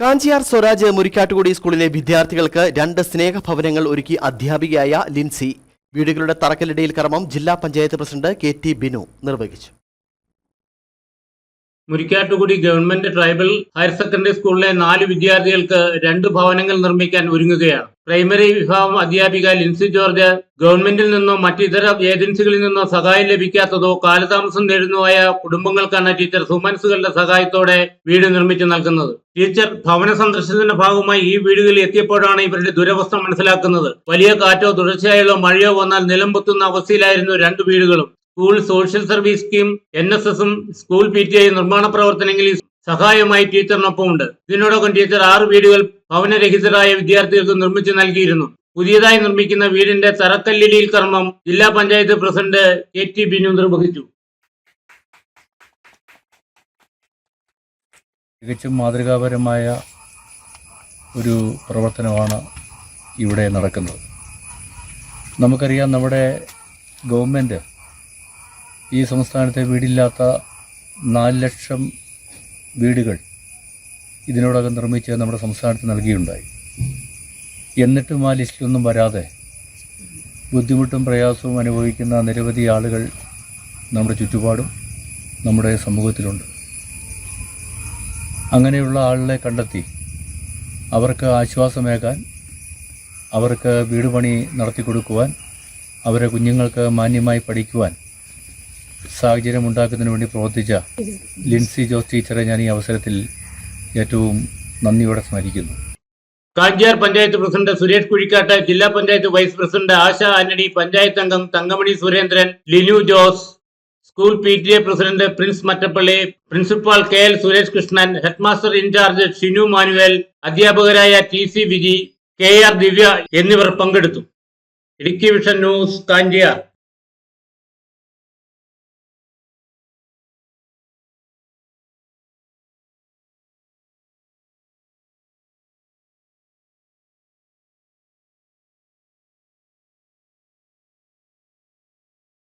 കാഞ്ചിയാർ സ്വരാജ് മുരിക്കാട്ടുകുടി സ്കൂളിലെ വിദ്യാർത്ഥികൾക്ക് രണ്ട് സ്നേഹഭവനങ്ങൾ ഒരുക്കി അധ്യാപികയായ ലിൻസി. വീടുകളുടെ തറക്കല്ലിടയിൽ കർമ്മം ജില്ലാ panchayat president K T Binu നിർവഹിച്ചു. Murikkattukudy government tribal higher secondary സ്കൂളിലെ നാല് വിദ്യാർത്ഥികൾക്ക് രണ്ട് ഭവനങ്ങൾ നിർമ്മിക്കാൻ ഒരുങ്ങുകയാണ്. പ്രൈമറി വിഭാഗം അധ്യാപിക ലിൻസി ജോർജ് ഗവൺമെന്റിൽ നിന്നോ മറ്റിതര ഏജൻസികളിൽ നിന്നോ സഹായം ലഭിക്കാത്തതോ കാലതാമസം നേരിടുന്നതായ കുടുംബങ്ങൾക്കാണ് ടീച്ചർ സുമൻസുകളുടെ സഹായത്തോടെ വീട് നിർമ്മിച്ചു നൽകുന്നത്. ടീച്ചർ ഭവന സന്ദർശനത്തിന്റെ ഭാഗമായി ഈ വീടുകളിൽ എത്തിയപ്പോഴാണ് ഇവരുടെ ദുരവസ്ഥ മനസ്സിലാക്കുന്നത്. വലിയ കാറ്റോ തുടർച്ചയായുള്ള മഴയോ വന്നാൽ നിലംപൊത്തുന്ന അവസ്ഥയിലായിരുന്നു രണ്ട് വീടുകളും. School social service scheme N S എസും സ്കൂൾ പി ടി ഐ നിർമ്മാണ പ്രവർത്തനങ്ങളിൽ സഹായമായി ടീച്ചറിനൊപ്പം ഉണ്ട് ഇതിനോടൊപ്പം ടീച്ചർ ആറ് വീടുകൾ ഭവനരഹിതരായ വിദ്യാർത്ഥികൾക്ക് നിർമ്മിച്ചു നൽകിയിരുന്നു. പുതിയതായി നിർമ്മിക്കുന്ന വീടിന്റെ തറക്കല്ലിടിയിൽ കർമ്മം ജില്ലാ panchayat president K T Binu നിർവഹിച്ചു. തികച്ചും മാതൃകാപരമായ ഒരു പ്രവർത്തനമാണ് ഇവിടെ നടക്കുന്നത്. നമുക്കറിയാം നമ്മുടെ ഗവൺമെന്റ് ഈ സംസ്ഥാനത്തെ വീടില്ലാത്ത നാല് ലക്ഷം വീടുകൾ ഇതിനോടകം നിർമ്മിച്ച് നമ്മുടെ സംസ്ഥാനത്ത് നൽകിയുണ്ടായി. എന്നിട്ടും ആ ലിസ്റ്റിലൊന്നും വരാതെ ബുദ്ധിമുട്ടും പ്രയാസവും അനുഭവിക്കുന്ന നിരവധി ആളുകൾ നമ്മുടെ ചുറ്റുപാടും നമ്മുടെ സമൂഹത്തിലുണ്ട്. അങ്ങനെയുള്ള ആളുകളെ കണ്ടെത്തി അവർക്ക് ആശ്വാസമേകാൻ അവർക്ക് വീട് പണി നടത്തി കൊടുക്കുവാൻ അവരെ കുഞ്ഞുങ്ങൾക്ക് മാന്യമായി പഠിക്കുവാൻ സാഹചര്യം ഉണ്ടാക്കുന്നതിന് വേണ്ടി പ്രവർത്തിച്ച ലിൻസി ജോസ് ടീച്ചറെ ഞാൻ ഈ അവസരത്തിൽ ഏറ്റവും നന്ദിയോടെ സ്മരിക്കുന്നു. കാഞ്ചിയാർ പഞ്ചായത്ത് പ്രസിഡന്റ് സുരേഷ് കുഴിക്കാട്ട് ജില്ലാ പഞ്ചായത്ത് വൈസ് പ്രസിഡന്റ് ആശ ആന്റണി പഞ്ചായത്ത് അംഗം Thankamani Surendran Linu Jose school P T A president Prince Mattappally principal K L Suresh Krishnan headmaster in charge Shinu Manuel അധ്യാപകരായ T C Viji K R Divya എന്നിവർ പങ്കെടുത്തു. Idukki vision news Kanchiyar.